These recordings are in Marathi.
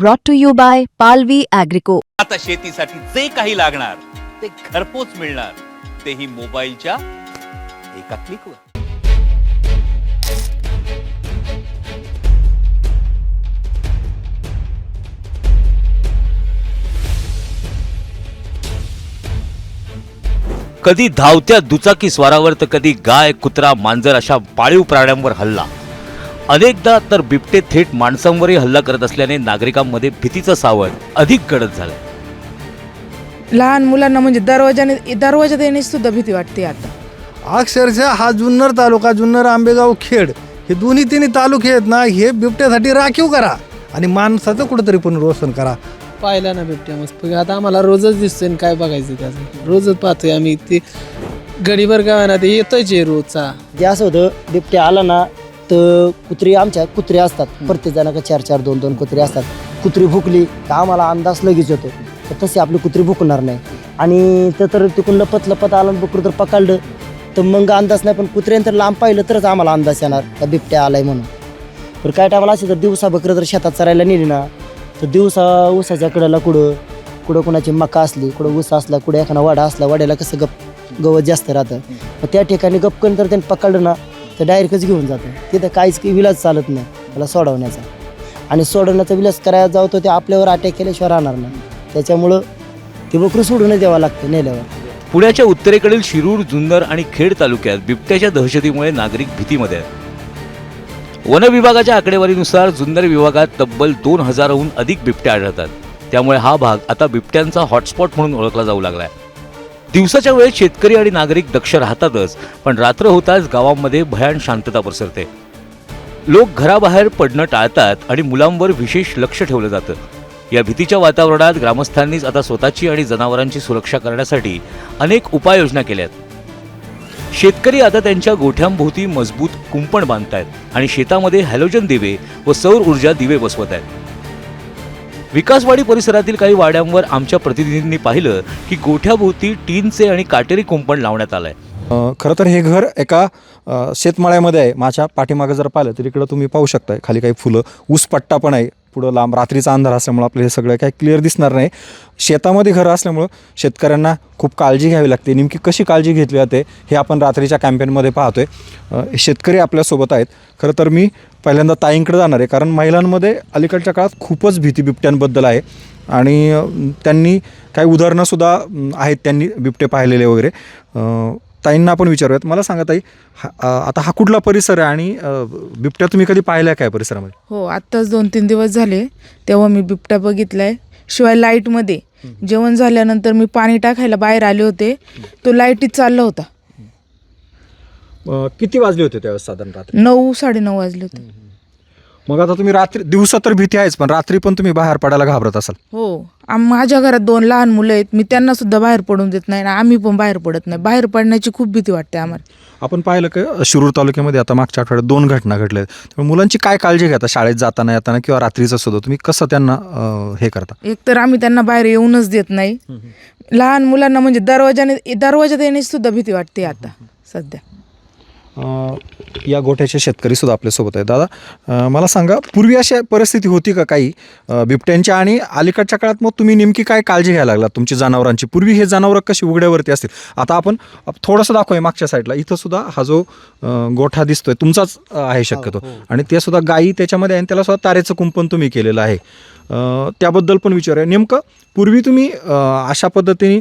ब्रॉट टू यू बाय पालवी अॅग्रिको आता शेतीसाठी जे काही लागणार ते घरपोच मिळणार. तेही मोबाईलच्या एका क्लिकवर. कधी धावत्या दुचाकी स्वारावर तर कधी गाय कुत्रा मांजर अशा पाळीव प्राण्यांवर हल्ला. अनेकदा तर बिबटे थेट माणसांवरही हल्ला करत असल्याने नागरिकांमध्ये भीतीचं सावट अधिक गडद झालंय. लहान मुलांना म्हणजे दरवाजाने दरवाजा देण्याची सुद्धा भीती वाटते आता. अक्षरशः हा जुन्नर तालुका जुन्नर आंबेगाव खेड हे दोन्ही तिन्ही तालुके आहेत ना हे बिबट्यासाठी राखीव करा आणि माणसाचं कुठंतरी पुनर्वसन करा. पाहिला ना बिबट्या मस्त आता आम्हाला रोजच दिसतोय आणि काय बघायचं त्याचं रोजच पाहतोय आम्ही. ते गडीभर गावाना ते येतोय जे रोजचा. ते असं होतं बिबट्या आला ना तर कुत्री आमच्या कुत्रे असतात. प्रत्येक जणांना चार चार दोन दोन कुत्रे असतात. कुत्री भुकली तर आम्हाला अंदाज लगेच येतो. तर तसे आपली कुत्री भुकणार नाही. आणि तर तर तिकडून लपत लपत आलं बकरू तर पकडलं. तर मग अंदाज नाही पण कुत्र्यानं तर लांब पाहिलं तरच आम्हाला अंदाज येणार. का बिबट्या आलाय म्हणून. तर काय टायमाला असे तर दिवसा बकरं जर शेतात चरायला नेली ना तर दिवसा ऊसाच्या कडेला कुठं कुठं कुणाची मका असली कुठं ऊस असला कुठं एखादा वाडा असला वाड्याला कसं गप गवत जास्त राहतं. मग त्या ठिकाणी गपकन तर त्यांनी पकडलं ना तर डायरेक्टच घेऊन जातं. तिथं काहीच काही विलाज चालत नाही त्याला सोडवण्याचा. आणि सोडवण्याचा विलास करायला जाऊ तर ते आपल्यावर अटॅक केल्याशिवाय राहणार नाही. त्याच्यामुळं ते बकरू सोडूनच द्यावं लागतं नेल्यावर. पुण्याच्या उत्तरेकडील शिरूर जुन्नर आणि खेड तालुक्यात बिबट्याच्या दहशतीमुळे नागरिक भीतीमध्ये आहेत. वन विभागाच्या आकडेवारीनुसार जुन्नर विभागात तब्बल दोन हजारहून अधिक बिबट्या आढळतात. त्यामुळे हा भाग आता बिबट्यांचा हॉटस्पॉट म्हणून ओळखला जाऊ लागला आहे दिवसाच्या वेळेत शेतकरी आणि नागरिक दक्ष राहतातच पण रात्र होताच गावांमध्ये भयान शांतता पसरते. लोक घराबाहेर पडणं टाळतात आणि मुलांवर विशेष लक्ष ठेवलं जातं. या भीतीच्या वातावरणात ग्रामस्थांनीच आता स्वतःची आणि जनावरांची सुरक्षा करण्यासाठी अनेक उपाययोजना केल्यात. शेतकरी आता त्यांच्या गोठ्यांभोवती मजबूत कुंपण बांधतायत आणि शेतामध्ये हॅलोजन दिवे व सौर ऊर्जा दिवे बसवत आहेत विकासवाडी परिसरातील काही वाड्यांवर आमच्या प्रतिनिधींनी पाहिलं की गोठ्याभोवती टीनचे आणि काटेरी कुंपण लावण्यात आलंय. खरं तर हे घर एका शेतमाळ्यामध्ये आहे. माझ्या पाठीमागं जर पाहिलं तर इकडं तुम्ही पाहू शकताय. खाली काही फुलं ऊसपट्टा पण आहे. पुढं लांब रात्रीचा अंधार असल्यामुळं आपलं हे सगळं काही क्लिअर दिसणार नाही. शेतामध्ये घरं असल्यामुळं शेतकऱ्यांना खूप काळजी घ्यावी लागते. नेमकी कशी काळजी घेतली जाते हे आपण रात्रीच्या कॅम्पेनमध्ये पाहतोय. शेतकरी आपल्यासोबत आहेत. खरं तर मी पहिल्यांदा ताईंकडे जाणार आहे. कारण महिलांमध्ये अलीकडच्या काळात खूपच भीती बिबट्यांबद्दल आहे. आणि त्यांनी काही उदाहरणंसुद्धा आहेत त्यांनी बिबटे पाहिलेले वगैरे. ताईंना आपण विचारूयात. मला सांगा ताई हा आता हा कुठला परिसर आहे आणि बिबट्या तुम्ही कधी पाहिल्या काय परिसरामध्ये? हो आत्ताच दोन तीन दिवस झाले तेव्हा मी बिबट्या बघितलाय. शिवाय लाईटमध्ये जेवण झाल्यानंतर मी पाणी टाकायला बाहेर आले होते. तो लाईटीत चालला होता. अ, किती वाजले होते त्यावेळेस साधारण रात्री? नऊ साडेनऊ वाजले होते. मग आता तुम्ही रात्री दिवसा तर भीती आहेच पण रात्री पण तुम्ही बाहेर पडायला घाबरत असाल. हो. आम माझ्या घरात दोन लहान मुलं आहेत. मी त्यांना सुद्धा बाहेर पडून देत नाही आणि आम्ही पण बाहेर पडत नाही. बाहेर पडण्याची खूप भीती वाटते आम्हाला. आपण पाहिलं की शिरूर तालुक्यामध्ये आता मागच्या आठवड्यात दोन घटना घडल्या आहेत. त्यामुळे मुलांची काय काळजी घेता? शाळेत जाताना येताना किंवा रात्रीचं सुद्धा? तुम्ही कसं त्यांना अ, हे करता? एक तर आम्ही त्यांना बाहेर येऊनच देत नाही. लहान मुलांना म्हणजे दरवाजाने दरवाजा देण्याची सुद्धा भीती वाटते आता सध्या. या गोठ्याचे शेतकरी सुद्धा आपल्यासोबत आहेत. दादा मला सांगा पूर्वी अशी परिस्थिती होती का काही? बिबट्यांच्या आणि अलीकडच्या काळात मग तुम्ही नेमकी काय काळजी घ्यायला लागला तुमची जनावरांची? पूर्वी हे जनावरं कशी उघड्यावरती असतील? आता आपण थोडंसं दाखवूया मागच्या साईडला इथं सुद्धा हा जो गोठा दिसतोय तुमचाच आहे शक्यतो. आणि ते सुद्धा गायी त्याच्यामध्ये आहे आणि त्याला सुद्धा तारेचं कुंपण तुम्ही केलेलं आहे. त्याबद्दल पण विचारूया. नेमकं पूर्वी तुम्ही अशा पद्धतीने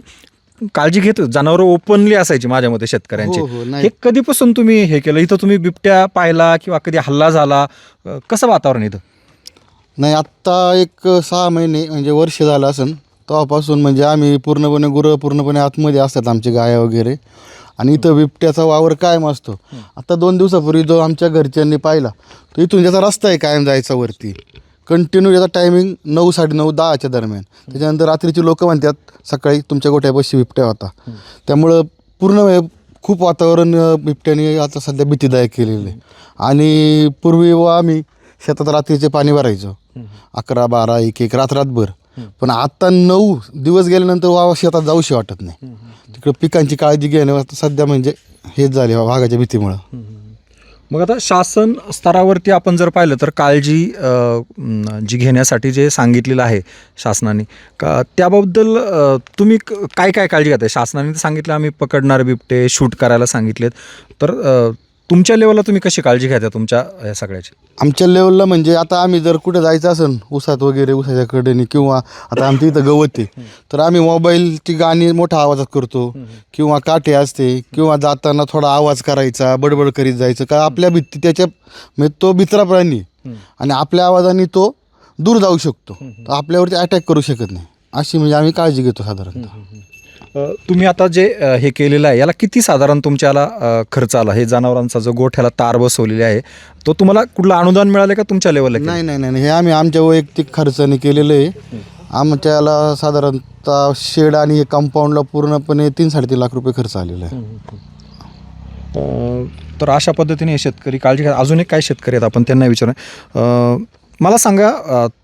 काळजी घेत जनावरं ओपनली असायची माझ्या मते शेतकऱ्यांची. हो, हो, नाही. हे कधीपासून तुम्ही हे केलं? इथं तुम्ही बिबट्या पाहिला किंवा कधी हल्ला झाला? अ, कसं वातावरण इथं? नाही आत्ता एक सहा महिने म्हणजे वर्ष झालं असेल तेव्हापासून म्हणजे आम्ही पूर्णपणे गुरं पूर्णपणे आतमध्ये असतात आमचे गाया वगैरे. आणि इथं बिबट्याचा वावर कायम असतो. आता दोन दिवसापूर्वी जो आमच्या घरच्यांनी पाहिला तो इथून त्याचा रस्ता आहे कायम जायचा वरती. कंटिन्यू याचा टायमिंग नऊ साडेनऊ दहाच्या दरम्यान. त्याच्यानंतर रात्रीची लोकं म्हणतात सकाळी तुमच्या गोठ्यापाशी बिबट्या होता. त्यामुळं पूर्ण वेळ खूप वातावरण बिबट्याने आता सध्या भीतीदायक केलेलं आहे. आणि पूर्वी व आम्ही शेतात रात्रीचे पाणी भरायचो. अकरा बारा एक एक रात रातभर. पण आता नऊ दिवस गेल्यानंतर वावा शेतात जाऊशी वाटत नाही. तिकडं पिकांची काळजी घेणं आता सध्या म्हणजे हेच झाले वाघाच्या भीतीमुळं. मग आता शासन स्तरावरती आपण जर पाहिलं तर काळजी जी घेण्यासाठी जे सांगितलेलं आहे शासनाने का त्याबद्दल तुम्ही क- काय काय काळजी घेताय? शासनाने तर सांगितलं आम्ही पकडणारे बिबटे शूट करायला सांगितलेत. तर तुमच्या लेवलला तुम्ही कशी काळजी घेता तुमच्या या सगळ्याची? आमच्या लेवलला म्हणजे आता आम्ही जर कुठे जायचं असेल उसात वगैरे उसाच्या कडेने किंवा आता आमच्या इथं गवत आहे तर आम्ही मोबाईलची गाणी मोठ्या आवाजात करतो. किंवा काटे असते किंवा जाताना थोडा आवाज करायचा बडबड करीत जायचं का आपल्या भीती त्याच्या म्हणजे तो बिचरा प्राणी. आणि आपल्या आवाजाने तो दूर जाऊ शकतो. तर आपल्यावरती अटॅक करू शकत नाही. अशी म्हणजे आम्ही काळजी घेतो साधारणतः. तुम्ही आता जे हे केलेलं आहे याला किती साधारण तुमच्याला खर्च आला? हे जनावरांचा जो गोठ्याला तार बसवलेली आहे तो तुम्हाला कुठलं अनुदान मिळालं का तुमच्या लेवलला? नाही नाही नाही नाही. हे आम्ही आमच्या वैयक्तिक खर्चाने केलेलं आहे. आमच्याला साधारणतः शेड आणि कंपाऊंडला पूर्णपणे तीन साडेतीन लाख रुपये खर्च आलेला आहे. तर अशा पद्धतीने हे शेतकरी काळजी घ्या अजून एक काय शेतकरी आहेत आपण त्यांना विचारू. मला सांगा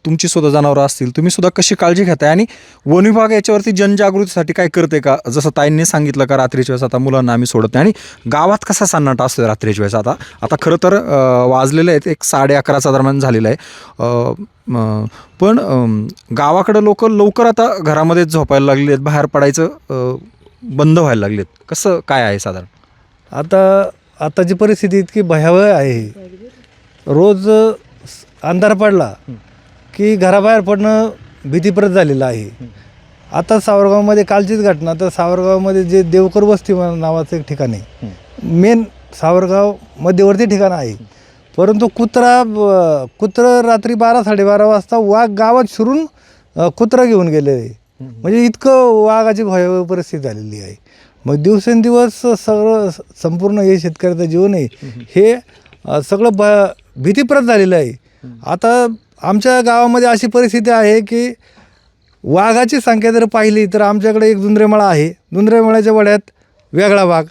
तुमची सुद्धा जनावरं असतील तुम्ही सुद्धा कशी काळजी घेताय? आणि वन विभाग याच्यावरती जनजागृतीसाठी काय करते का? जसं ताईंनी सांगितलं का रात्रीच्या वेळेस आता मुलांना आम्ही सोडत नाही. आणि गावात कसा सन्नाटा असतो रात्रीच्या वेळेस आता? आता खरं तर वाजलेलं आहेत एक साडे अकराचा दरम्यान झालेलं आहे. पण गावाकडं लोक लवकर आता घरामध्ये झोपायला लागले आहेत बाहेर पडायचं बंद व्हायला लागलेत. कसं काय आहे साधारण? आता आताची परिस्थिती इतकी भयावह आहे. रोज अंधार पडला की घराबाहेर पडणं भीतीप्रत झालेलं आहे. आता सावरगावमध्ये कालचीच घटना तर सावरगावमध्ये जे देवकर वस्ती नावाचं एक ठिकाण आहे. मेन सावरगाव मध्यवर्ती ठिकाण आहे. परंतु कुत्रा कुत्रं रात्री बारा साडेबारा वाजता वाघ गावात शिरून कुत्रा घेऊन गेले. म्हणजे इतकं वाघाची भयावह परिस्थिती झालेली आहे. मग दिवसेंदिवस सगळं संपूर्ण हे शेतकऱ्याचं जीवन आहे. हे सगळं ब भीतीप्रत झालेलं आहे. आता आमच्या गावामध्ये अशी परिस्थिती आहे की वाघाची संख्या जर पाहिली तर आमच्याकडे एक जुंद्रेमळा आहे. जुंद्रेमळ्याच्या वड्यात वेगळा वाघ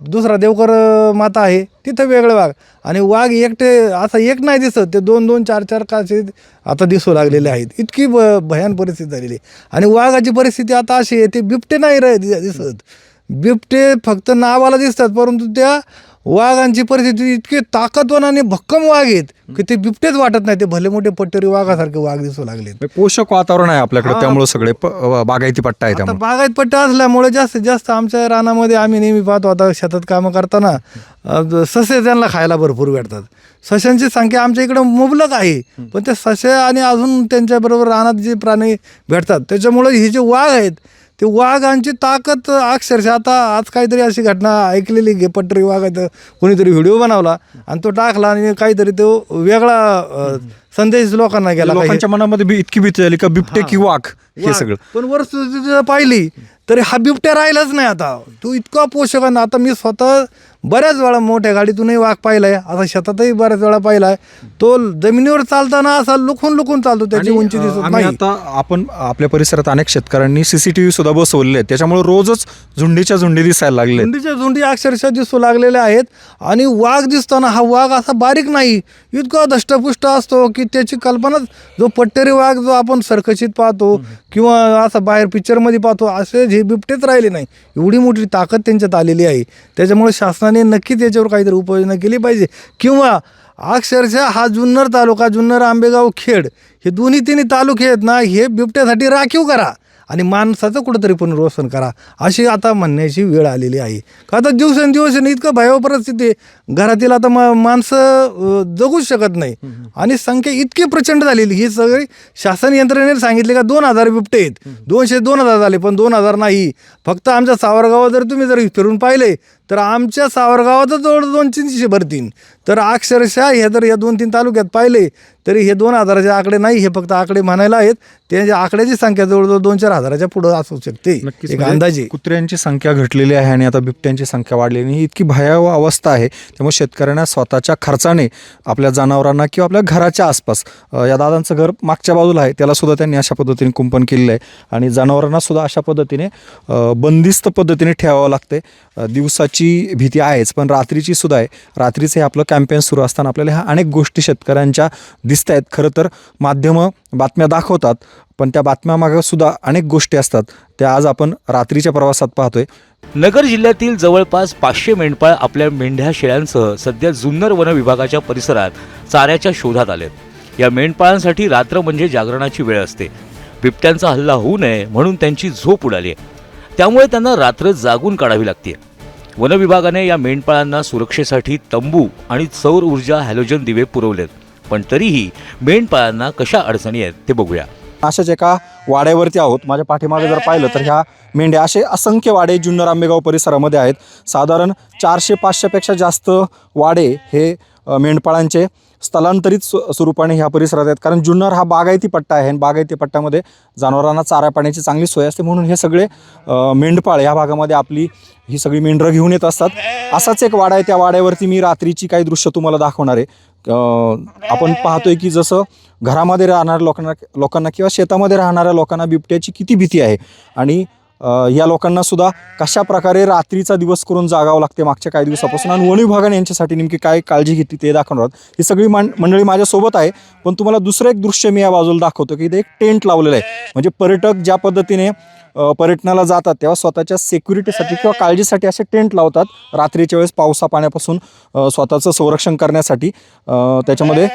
दुसरा देवकर माता आहे तिथं वेगळं वाघ. आणि वाघ एकटे असा एक नाही दिसत ते दोन दोन चार चार कासे आता दिसू लागलेले आहेत. इतकी ब भयान परिस्थिती झालेली आहे. आणि वाघाची परिस्थिती आता अशी आहे ते बिबटे नाही रे दिसत. बिबटे फक्त नावाला दिसतात परंतु त्या वाघांची परिस्थिती इतकी ताकदवान आणि भक्कम वाघ आहेत की ते बिबटेच वाटत नाही. ते भले मोठे पट्टेरी वाघासारखे वाघ दिसू लागलेत. म्हणजे पोषक वातावरण आहे आपल्याकडे हा. त्यामुळे सगळे प- बागायती पट्टा आहे आता त्यामुळे. बागायत पट्टा असल्यामुळे जास्तीत जास्त आमच्या रानामध्ये आम्ही नेहमी पाहतो आता शेतात कामं करताना अ, ससे त्यांना खायला भरपूर भेटतात. सशांची संख्या आमच्या इकडं मुबलक आहे पण ते ससे आणि अजून त्यांच्याबरोबर रानात जे प्राणी भेटतात त्याच्यामुळे हे जे वाघ आहेत ते वाघांची ताकद अक्षरशः आता आज काहीतरी अशी घटना ऐकलेली घे पटरी वाघाचं कोणीतरी व्हिडिओ बनवला आणि तो टाकला आणि काहीतरी तो वेगळा संदेश लोकांना गेला. लोकांच्या मनामध्ये बी इतकी भीती झाली का बिबटे की वाघ हे. सगळं. पण जर पाहिली तरी हा बिबट्या राहिलाच नाही आता. तू इतका पोषक आता मी स्वतः बऱ्याच वेळा मोठ्या गाडीतूनही वाघ पाहिलाय. आता शेतातही बऱ्याच वेळा पाहिलाय. तो जमिनीवर चालताना असा लुकून लुकून चालतो त्याची आणि, उंची अ, दिसत आम्ही नाही. आता आपण आपल्या परिसरात अनेक शेतकऱ्यांनी सीसीटीव्ही सुद्धा बसवलेले आहेत. त्याच्यामुळे रोजच झुंडीच्या झुंडी दिसायला लागले झुंडीच्या झुंडी अक्षरशः दिसू लागलेल्या आहेत आणि वाघ दिसताना हा वाघ असा बारीक नाही इतका धष्टपुष्ट असतो की त्याची कल्पनाच जो पट्टेरी वाघ जो आपण सरकशीत पाहतो किंवा असं बाहेर पिक्चरमध्ये पाहतो असे हे बिबटेच राहिले नाही. एवढी मोठी ताकद त्यांच्यात आलेली आहे. त्याच्यामुळे शासनाने नक्कीच याच्यावर काहीतरी उपाययोजना केली पाहिजे. किंवा अक्षरशः हा जुन्नर तालुका जुन्नर आंबेगाव खेड हे दोन्ही तिन्ही तालुके आहेत ना हे बिबट्यासाठी राखीव करा आणि माणसाचं कुठंतरी पुनर्वसन करा अशी आता म्हणण्याची वेळ आलेली आहे. का आता दिवसेंदिवस इतकं भयावह परिस्थिती आहे. घरातील आता मा माणसं जगूच शकत नाही. आणि संख्या इतकी प्रचंड झालेली ही सगळी शासन यंत्रणेने सांगितले का दोन हजार बिबटे आहेत. दोनशे दोन हजार झाले पण दोन हजार नाही. फक्त आमच्या सावरगावात जर तुम्ही जर फिरून पाहिले तर आमच्या सावरगावातच जवळ दोन तीनशे भरतीन. तर अक्षरशः हे जर या दोन तीन तालुक्यात पाहिले तरी हे दोन हजाराचे आकडे नाही हे फक्त आकडे म्हणायला आहेत. त्याच्या आकड्याची संख्या जवळजवळ दोन चार हजाराच्या पुढं असू शकते एक म्हणजे अंदाजे. कुत्र्यांची संख्या घटलेली आहे आणि आता बिबट्यांची संख्या वाढलेली आहे. ही इतकी भयावह अवस्था आहे त्यामुळे शेतकऱ्यांना स्वतःच्या खर्चाने आपल्या जनावरांना किंवा आपल्या घराच्या आसपास या दादांचं घर मागच्या बाजूला आहे त्याला सुद्धा त्यांनी अशा पद्धतीने कुंपण केलेलं आहे. आणि जनावरांना सुद्धा अशा पद्धतीने बंदिस्त पद्धतीने ठेवावं लागते अ, दिवसाची भीती आहेच पण रात्रीची सुद्धा आहे. रात्रीचं हे आपलं कॅम्पेन सुरू असताना आपल्याला ह्या अनेक गोष्टी शेतकऱ्यांच्या दिसत आहेत. खरं तर माध्यमं बातम्या दाखवतात पण त्या बातम्यामागं सुद्धा अनेक गोष्टी असतात. त्या आज आपण रात्रीच्या प्रवासात पाहतोय. नगर जिल्ह्यातील जवळपास पाचशे मेंढपाळ आपल्या मेंढ्या शेळ्यांसह सध्या जुन्नर वन विभागाच्या परिसरात चाऱ्याच्या शोधात आलेत. या मेंढपाळांसाठी रात्र म्हणजे जागरणाची वेळ असते. बिबट्यांचा हल्ला होऊ नये म्हणून त्यांची झोप उडाली आहे. त्यामुळे त्यांना रात्र जागून काढावी लागते. वनविभागाने या मेंढपाळांना सुरक्षेसाठी तंबू आणि सौर ऊर्जा हॅलोजन दिवे पुरवलेत. पण तरीही मेंढपाळांना कशा अडचणी आहेत ते बघूया. अशाच एका वाड्यावरती आहोत. माझ्या पाठीमागे जर पाहिलं तर ह्या मेंढ्या असे असंख्य वाडे जुन्नर आंबेगाव परिसरामध्ये आहेत. साधारण चारशे पाचशेपेक्षा जास्त वाडे हे मेंढपाळांचे स्थलांतरित स्व स्वरूपाने ह्या परिसरात आहेत. कारण जुन्नर हा बागायती पट्टा आहे आणि बागायती पट्ट्यामध्ये जनावरांना चारा पाण्याची चांगली सोय असते. म्हणून हे सगळे मेंढपाळ ह्या भागामध्ये आपली ही सगळी मेंढरं घेऊन येत असतात. असाच एक वाडा आहे. त्या वाड्यावरती मी रात्रीची काही दृश्य तुम्हाला दाखवणार आहे. आपण पाहतोय की जसं घरामध्ये राहणाऱ्या लोकांना लोकांना किंवा शेतामध्ये राहणाऱ्या लोकांना बिबट्याची किती भीती आहे. आणि या लोकांना सुद्धा कशा प्रकारे रात्रीचा दिवस करून जागावं लागते मागच्या काही दिवसापासून? आणि वन विभागाने यांच्यासाठी नेमकी काय काळजी घेतली ते दाखवणार आहोत. ही सगळी मान मंडळी माझ्यासोबत आहे पण तुम्हाला दुसरं एक दृश्य मी या बाजूला दाखवतो की इथे एक टेंट लावलेलं आहे. म्हणजे पर्यटक ज्या पद्धतीने पर्यटनाला जातात तेव्हा स्वतःच्या सिक्युरिटीसाठी किंवा काळजीसाठी असे टेंट लावतात रात्रीच्या वेळेस पावसा पाण्यापासून स्वतःचं संरक्षण करण्यासाठी. त्याच्यामध्ये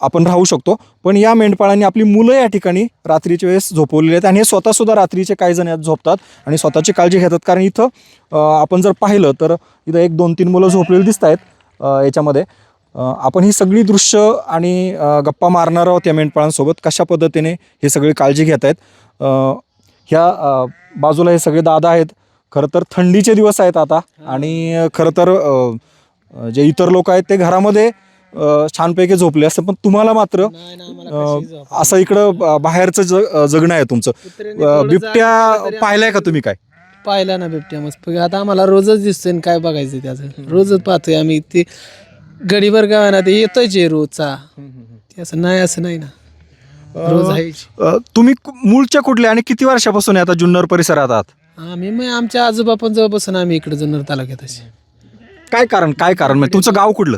आपण राहू शकतो. पण या मेंढपाळांनी आपली मुलं या ठिकाणी रात्रीच्या वेळेस झोपवलेली आहेत आणि हे स्वतःसुद्धा रात्रीचे काही जण यात झोपतात आणि स्वतःची काळजी घेतात. कारण इथं आपण जर पाहिलं तर इथं एक दोन तीन मुलं झोपलेली दिसत आहेत याच्यामध्ये. आपण ही सगळी दृश्य आणि गप्पा मारणार आहोत या मेंढपाळांसोबत कशा पद्धतीने हे सगळी काळजी घेत आहेत. ह्या बाजूला हे सगळे दादा आहेत. खरं तर थंडीचे दिवस आहेत आता आणि खरं तर जे इतर लोक आहेत ते घरामध्ये अ, छानपैकी झोपले असते पण तुम्हाला मात्र अ? असं इकडं ब- बाहेरचं जग जगणं आहे तुमचं. अ, बिबट्या पाहिलाय का तुम्ही काय? पाहिला ना बिबट्या मस्त पैकी. आता आम्हाला रोजच दिसतोय आणि काय बघायचं त्याचं? रोजच पाहतोय आम्ही. ते गडीभर गावाना ते येतोय जे रोजचा. ते असं नाही असं नाही ना. रोज आहे अ, तुम्ही कु- मूळच्या कुठले आणि किती वर्षापासून आता जुन्नर परिसरात आहात? आम्ही मग आमच्या आजोबा पण जेव्हा बसून आम्ही इकडे जुन्नर तालुक्यात असे. काय कारण काय कारण? म्हणजे तुमचं गाव कुठलं?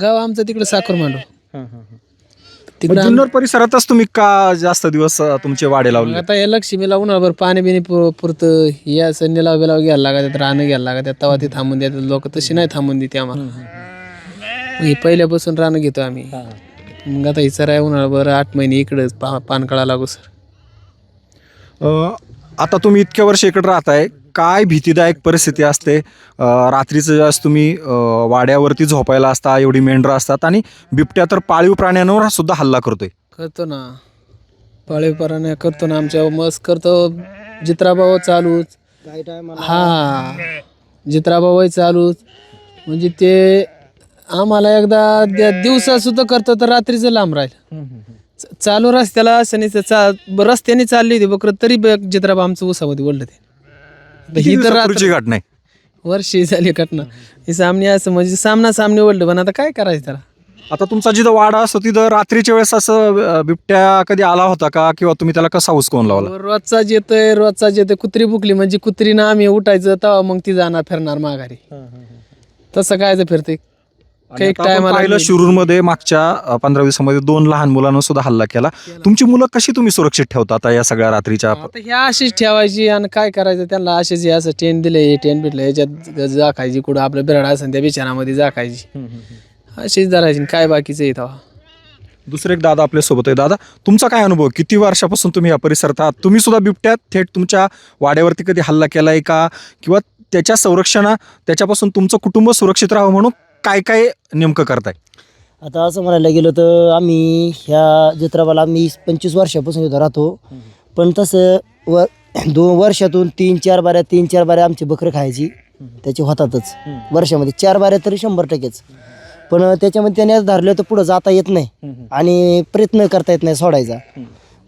गाव आमचं तिकडे साखर तिकडे जुन्नर परिसरातच तुम्ही का जास्त दिवस अ, तुमचे वाडे लावले? आता या लक्ष्मीला उन्हाळभर पाणी बिणी पुर- पुरतं. हे असं निलाव बिलाव घ्यायला लागत रानं घ्यायला लागत तेव्हा ते थांबून देतात लोक तशी नाही थांबून देते आम्हाला. मग हे पहिल्यापासून रानं घेतो आम्ही. मग आता हिचं आहे उन्हाळभर आठ महिने इकडं पा पानकळा लागू सर. अ, आता तुम्ही इतक्या वर्ष इकडे राहताय. काय भीतीदायक परिस्थिती असते? रात्रीचं ज्यावेळेस तुम्ही वाड्यावरती झोपायला असता एवढी मेंढरं असतात आणि बिबट्या तर पाळीव प्राण्यांवर सुद्धा हल्ला करतोय. करतो ना. पाळीव प्राण्या करतो ना. आमच्या मस्त करतो. जित्राभाव चालूच. हा. जित्राभाऊ चालूच. म्हणजे ते आम्हाला एकदा दिवसा सुद्धा करतो तर रात्रीचं लांब राहील. चालू रस्त्याला शनीचं तर चा रस्त्याने चालली होती बकर तरी जित्राबा आमचं उसामध्ये ओढलं ते. आता ही तर दिवसापूर्वीची रात्र- घटना आहे? वर्षी झाली घटना. हे सामने असं म्हणजे सामना सामने ओढलं पण आता काय करायचं त्याला? आता तुमचा जिथं वाडा असतो तिथं रात्रीच्या वेळेस असं अ, बिबट्या कधी आला होता का? किंवा तुम्ही त्याला कसा हुसकवून लावला? रोजचाच येतोय रोजचाच येतोय. कुत्री बुकली म्हणजे कुत्रीनं आम्ही उठायचं तेव्हा मग ती जाणार फिरणार माघारी. तसं काय फिरते? काही टायमाला शिरूरमध्ये मागच्या पंधरा दिवसामध्ये दोन लहान मुलांना सुद्धा हल्ला केला. तुमची मुलं कशी तुम्ही सुरक्षित ठेवता आता या सगळ्या रात्रीच्या ह्या अशीच ठेवायची आणि काय करायचं? त्यांना असेच हे असं टेन दिलं टेन भेटलं याच्यात जाखायची कुठं आपलं बिराड असेल त्या बिछाणामध्ये जाखायची. अशीच धरायची काय बाकीचं येतं दुसरे एक दादा आपल्यासोबत आहे. दादा तुमचा काय अनुभव? किती वर्षापासून तुम्ही या परिसरात आहात? तुम्ही सुद्धा बिबट्यात थेट तुमच्या वाड्यावरती कधी हल्ला केलाय का? किंवा त्याच्या संरक्षणा त्याच्यापासून तुमचं कुटुंब सुरक्षित राहावं म्हणून काय काय नेमकं करताय? आता असं म्हणायला गेलं तर आम्ही ह्या जत्राबाला आम्ही पंचवीस वर्षापासून इथं राहतो. पण तसं व दोन वर्षातून तीन चार बाऱ्या तीन चार बाऱ्या आमची बकरं खायची. त्याची होतातच. वर्षामध्ये चार बाऱ्या तरी शंभर टक्केच. पण त्याच्यामध्ये त्याने धरलं तर पुढं जाता येत नाही. आणि प्रयत्न करता येत नाही सोडायचा.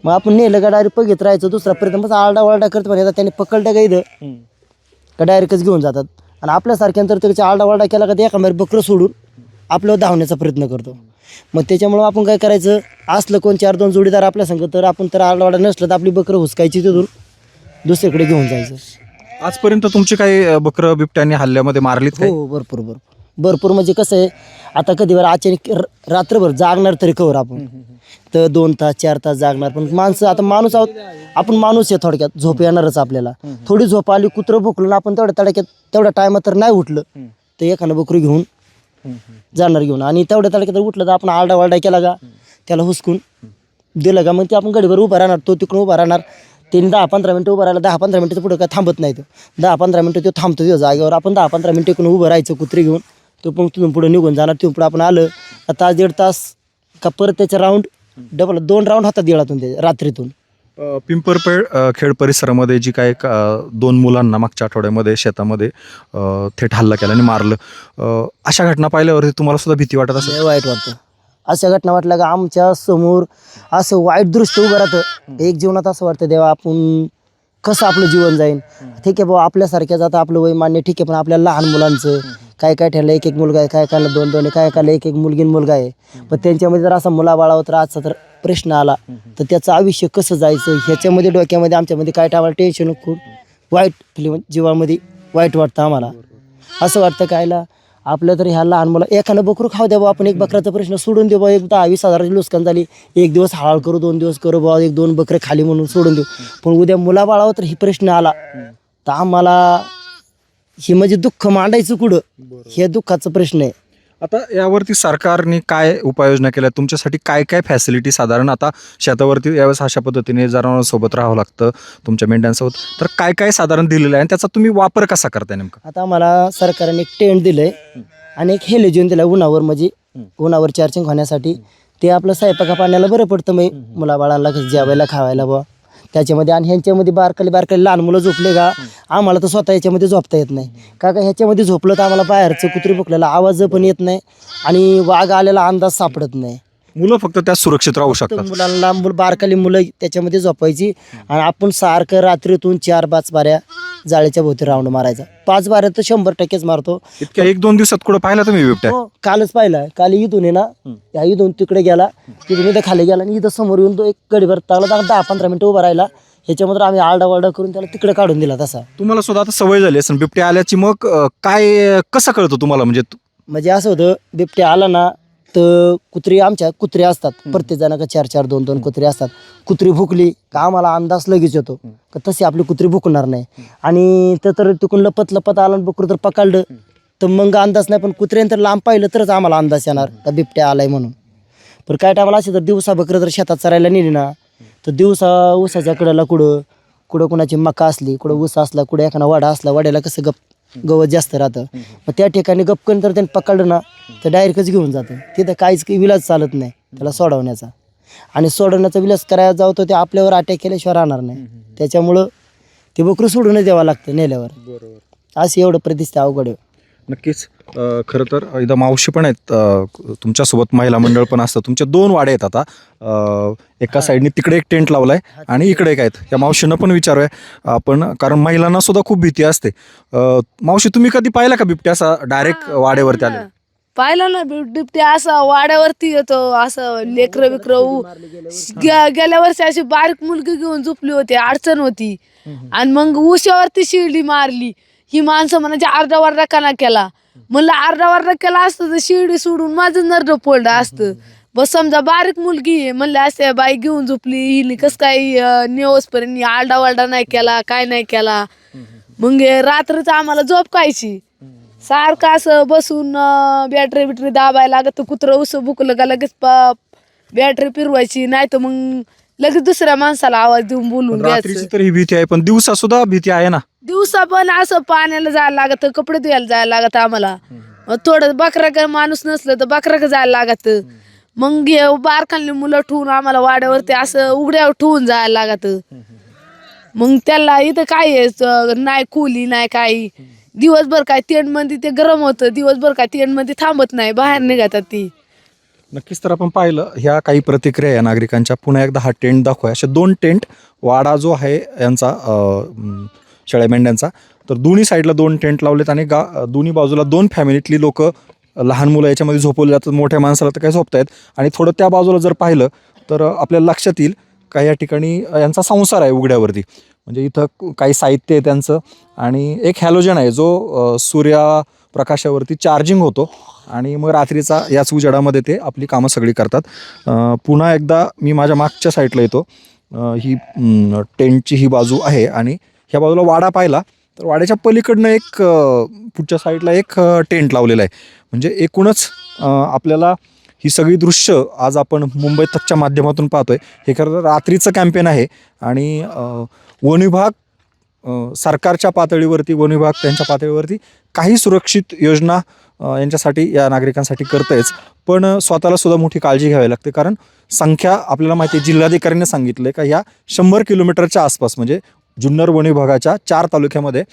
मग आपण नेलं का डायरेक्ट बघित राहायचं दुसरा प्रयत्न बस आरडा वरडा करतो पण त्याने पकडलं का इथं का डायरेक्टच घेऊन जातात. आणि आपल्यासारख्यानंतर त्याच्या आरडाओरडा केला का ते एखाद्या बकरं सोडून आपल्यावर धावण्याचा प्रयत्न करतो. मग त्याच्यामुळं आपण काय करायचं? असलं कोण चार दोन जोडीदार आपल्या संग तर आपण तर आरडाओरडा नसलं तर आपली बकरं हुसकायची तिथून दुसरीकडे घेऊन जायचं. आजपर्यंत तुमची काही बकरं बिबट्याने हल्ल्यामध्ये मारलीत हो भरपूर भरपूर. भरपूर म्हणजे कसं आहे आता कधी बरं अचानक र- रात्रभर जागणार तरी कवर आपण. तर दोन तास चार तास जागणार. पण माणसं आता माणूस आहोत आपण माणूस आहे थोडक्यात. झोप येणारच आपल्याला. थोडी झोप आली कुत्रं भुकलं ना आपण तेवढ्या तडक्यात तेवढ्या टायमात तर नाही उठलं. तर एखादं बकरू घेऊन जाणार घेऊन. आणि तेवढ्या तडक्यात उठलं तर आपण आरडा वारडा केला का? त्याला हुसकून दिलं का? मग ते आपण गडीवर उभा राहणार तो तिकडून उभा राहणार. त्यांनी दहा पंधरा मिनटं उभं राहिला दहा पंधरा मिनटं पुढं काय थांबत नाही तो दहा पंधरा मिनटं तो थांबतो त्या जागेवर. आपण दहा पंधरा मिनटं इकडून उभं राहायचं कुत्री घेऊन. तो पण तिथून पुढे निघून जाणार. तिथून पुढे आपण आलं तास दीड तास का परत त्याचा राऊंड डबल दोन राऊंड होतात दिळातून ते रात्रीतून. अ, पिंपरपेड अ, खेड परिसरामध्ये जी काय एक, अ, दोन मुलांना मागच्या आठवड्यामध्ये शेतामध्ये अ, थेट हल्ला केला आणि मारलं. अ, अशा घटना पाहिल्यावरती तुम्हाला सुद्धा भीती वाटत असेल? लय वाईट वाटतं. अशा घटना वाटल्या का आमच्यासमोर असं वाईट दृष्टी उभं राहतं. एक जीवनात असं वाटतं देवा आपण कसं आपलं जीवन जाईल ठीक आहे बाबा आपल्यासारख्याच आता आपलं वय मान्य ठीक आहे पण आपल्या लहान मुलांचं काय काय ठरलं एक एक मुलगा आहे काय काय दोन दोन आहे काय काय एक एक मुलगी आणि मुलगा आहे. पण त्यांच्यामध्ये जर असा मुलाबाळावर तर आजचा तर प्रश्न आला. तर त्याचं आयुष्य कसं जायचं? ह्याच्यामध्ये डोक्यामध्ये आमच्यामध्ये काय टाळा टेन्शन खूप वाईट फिलिंग जीवामध्ये वाईट वाटतं आम्हाला. असं वाटतं कायला आपलं तर ह्या लहान मुला एखादं बकरू खाऊ द्या बुवा आपण एक बकऱ्याचा प्रश्न सोडून देऊ बुवा एक दहा वीस हजाराची नुकसान झाली. एक दिवस हळाळ करू दोन दिवस करू बुवा एक दोन बकरे खाली म्हणून सोडून देऊ. पण उद्या मुलाबाळावर तर ही प्रश्न आला. तर आम्हाला हे म्हणजे दुःख मांडायचं कुठं? हे दुःखाचा प्रश्न आहे. आता यावरती सरकारने काय उपाययोजना केल्या? तुमच्यासाठी काय काय फॅसिलिटी साधारण आता शेतावरती यावेळेस अशा पद्धतीने जनावरांसोबत राहावं लागतं तुमच्या मेंढ्यांसोबत. तर काय काय साधारण दिलेलं आहे? आणि त्याचा तुम्ही वापर कसा करताय नेमका? आता आम्हाला सरकारने एक टेंट दिलंय आणि एक हेलेजून दिलं उन्हावर म्हणजे उन्हावर चार्जिंग होण्यासाठी. ते आपलं स्वयंपाका पाण्याला बरं पडतं मग मुलाबाळांना कसं जेवायला खावायला बुवा. त्याच्यामध्ये आणि ह्यांच्यामध्ये बारकाली बारकाली लहान मुलं झोपले का आम्हाला तर स्वतः याच्यामध्ये झोपता येत नाही. का का ह्याच्यामध्ये झोपलं तर आम्हाला बाहेरचं कुत्री भुकलेला आवाज पण येत नाही आणि वाघ आलेला अंदाज सापडत नाही. मुलं फक्त त्या सुरक्षित राहू तर शकतात. मुलांना मुल बारकाली मुलं त्याच्यामध्ये झोपायची आणि आपण सारखं रात्रीतून चार पाच बाऱ्या जाळीच्या भोवती राऊंड मारायचा. पाच बाऱ्या तर शंभर टक्केच मारतो. इतक्या एक दोन दिवसात कुठं पाहिला तुम्ही बिबट्या? हो कालच पाहिला. काल इथून आहे ना या इथून तिकडे गेला तिथून इथं खाली गेला आणि इथं समोर येऊन तो एक गडीभर टाकला. तर दहा पंधरा मिनिटं उभा राहिला. ह्याच्यामध्ये आम्ही आरडा वारडा करून त्याला तिकडे काढून दिला तसा. तुम्हाला सुद्धा आता सवय झाली असेल बिबट्या आल्याची मग अ, काय कसं कळतं तुम्हाला? म्हणजे म्हणजे असं होतं बिबट्या आला ना तर कुत्री आमच्या कुत्रे असतात. प्रत्येक जणांका चार चार दोन दोन कुत्रे असतात. कुत्री भुकली का आम्हाला अंदाज लगेच येतो. का तशी आपली कुत्री भुकणार नाही. आणि ते तर तिकडून लपत लपत आलं बकरू तर पकडलं. तर मग अंदाज नाही पण कुत्र्याने तर लांब पाहिलं तरच आम्हाला अंदाज येणार. का बिबट्या आलाय म्हणून. पण काय टायमाला असे तर दिवसा बकरं जर शेतात चरायला नेली ना तर दिवसा ऊसाच्या कडेला कुठं कुठं कुणाची मका असली कुठं ऊस असला कुठं एखादा वाडा असला वाड्याला कसं गप गवत जास्त राहतं. मग त्या ठिकाणी गपकन तर त्यांनी पकडलं ना तर डायरेक्टच घेऊन जातं. तिथं काहीच काही विलाज चालत नाही त्याला सोडवण्याचा. आणि सोडवण्याचा विलास करायला जाऊ तर ते आपल्यावर अटॅक केल्याशिवाय राहणार नाही. त्याच्यामुळं ते बकरू सोडूनच द्यावं लागतं नेल्यावर. अशी एवढं प्रतिष्ठा अवघड आहे. नक्कीच. खरं तर इथं मावशी पण आहेत तुमच्यासोबत महिला मंडळ पण असतं. तुमचे दोन वाडे आहेत आता. एका साईडने तिकडे एक टेंट लावलाय आणि इकडे एक आहेत. या मावशींना पण विचारूया. आपण कारण महिलांना सुद्धा खूप भीती असते. मावशी तुम्ही कधी पाहिला का बिबट्या असा डायरेक्ट वाड्यावरती आले पाहिलं ना बिब- बिबट्या असा वाड्यावरती येतो असं लेकर बिकर गेल्या वर्षी अशी बारीक मुलगी घेऊन झोपली होती अडचण होती. आणि मग उशावरती शिर्डी मारली. ही माणसं म्हणायची अर्धा वारदा काना केला? म्हणलं अर्धा वारदा केला असतं तर शिर्डी सोडून माझं नरड पडलं असतं. बस समजा बारीक मुलगी आहे म्हणलं असते बाई घेऊन झोपली हिने कस काय नेवस पर्यंत आरडा वारडा नाही केला काय नाही केला. मग हे रात्रीच आम्हाला झोप कायची सारखं असं बसून बॅटरी बिटरी दाबायला लागत कुत्रं उस बुकलं का लगेच बॅटरी फिरवायची नाही तर मग लगेच दुसऱ्या माणसाला आवाज देऊन बोलून तर ही भीती आहे पण दिवसा सुद्धा भीती आहे ना. दिवसा पण असं पाण्याला जायला लागत कपडे धुवायला जायला लागत आम्हाला. मग थोडं बकरा माणूस नसलं तर बकरा जायला लागत. मग हे बारखानली मुलं ठेवून आम्हाला वाड्यावरती असं उघड्यावर ठेवून जायला लागत. मग त्याला इथं काय नाही खोली नाही काही. दिवसभर काय मध्ये ते गरम होतं दिवसभर काय मध्ये थांबत नाही बाहेर निघतात ती. नक्कीच तर आपण पाहिलं ह्या काही प्रतिक्रिया या नागरिकांच्या. पुन्हा एकदा हा टेंट दाखवूया असे दोन टेंट वाडा जो आहे यांचा शेळ्या मेंढ्यांचा. तर दोन्ही साईडला दोन टेंट लावलेत आणि गा दोन्ही बाजूला दोन फॅमिलीतली लोक लहान मुलं याच्यामध्ये झोपवले जातात. मोठ्या माणसाला तर काय झोपतायत. आणि थोडं त्या बाजूला जर पाहिलं तर आपल्याला लक्षात येईल काही या ठिकाणी यांचा संसार आहे उघड्यावरती. म्हणजे इथं काही साहित्य आहे त्यांचं. आणि एक हॅलोजन आहे जो सूर्या सूर्यप्रकाशावरती चार्जिंग होतो. आणि मग रात्रीचा याच उजेडामध्ये ते आपली कामं सगळी करतात. पुन्हा एकदा मी माझ्या मागच्या साईडला येतो. ही टेंटची ही बाजू आहे आणि ह्या बाजूला वाडा पाहिला तर वाड्याच्या पलीकडनं एक पुढच्या साईडला एक टेंट लावलेला आहे. म्हणजे एकूणच आपल्याला ही सगळी दृश्य आज आपण मुंबई तकच्या माध्यमातून पाहतोय. हे खरं तर रात्रीचं कॅम्पेन आहे आणि वन विभाग सरकारच्या पातळीवरती वन विभाग त्यांच्या पातळीवरती काही सुरक्षित योजना यांच्यासाठी या नागरिकांसाठी करतंयच. पण स्वतःला सुद्धा मोठी काळजी घ्यावी लागते. कारण संख्या आपल्याला माहिती आहे जिल्हाधिकाऱ्यांनी सांगितलं आहे का या शंभर किलोमीटरच्या आसपास म्हणजे जुन्नर वन विभागाच्या चार तालुक्यामध्ये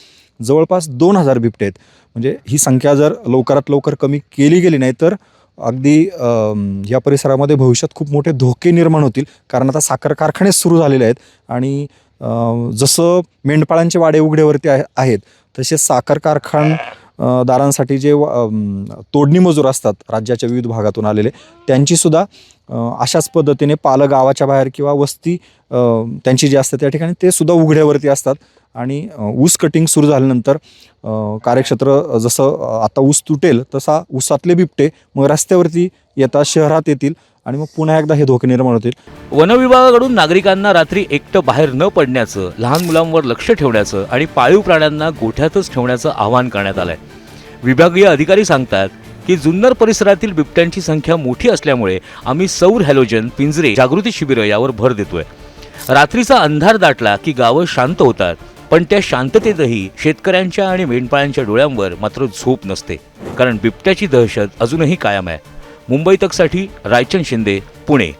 जवळपास दोन हजार बिबटे आहेत. म्हणजे ही संख्या जर लवकरात लवकर कमी केली गेली नाही तर अगदी या परिसरामध्ये भविष्यात खूप मोठे धोके निर्माण होतील. कारण आता साखर कारखाने सुरू झालेले आहेत आणि जसं मेंढपाळांचे वाडे उघड्यावरती आहे आहेत तसे साखर कारखान दारांसाठी जे तोडणी मजूर असतात राज्याच्या विविध भागातून आलेले त्यांचीसुद्धा अशाच पद्धतीने पालं गावाच्या बाहेर किंवा वस्ती त्यांची जी असते त्या ठिकाणी ते सुद्धा उघड्यावरती असतात. आणि ऊस कटिंग सुरू झाल्यानंतर कार्यक्षेत्र जसं आता ऊस तुटेल तसा ऊसातले बिबटे मग रस्त्यावरती येतात शहरात येतील. आणि मग पुन्हा एकदा हे धोके निर्माण होतील. वनविभागाकडून नागरिकांना रात्री एकटं बाहेर न पडण्याचं लहान मुलांवर लक्ष ठेवण्याचं आणि पाळीव प्राण्यांना गोठ्यातच ठेवण्याचं आवाहन करण्यात आलंय. विभागीय अधिकारी सांगतात की जुन्नर परिसरातील बिबट्यांची संख्या मोठी असल्यामुळे आम्ही सौर हॅलोजन पिंजरे जागृती शिबिरं यावर भर देतोय. रात्रीचा अंधार दाटला की गावं शांत होतात पण त्या शांततेतही शेतकऱ्यांच्या आणि मेंढपाळांच्या डोळ्यांवर मात्र झोप नसते. कारण बिबट्याची दहशत अजूनही कायम आहे. मुंबई तकसाठी रायचंद शिंदे पुणे.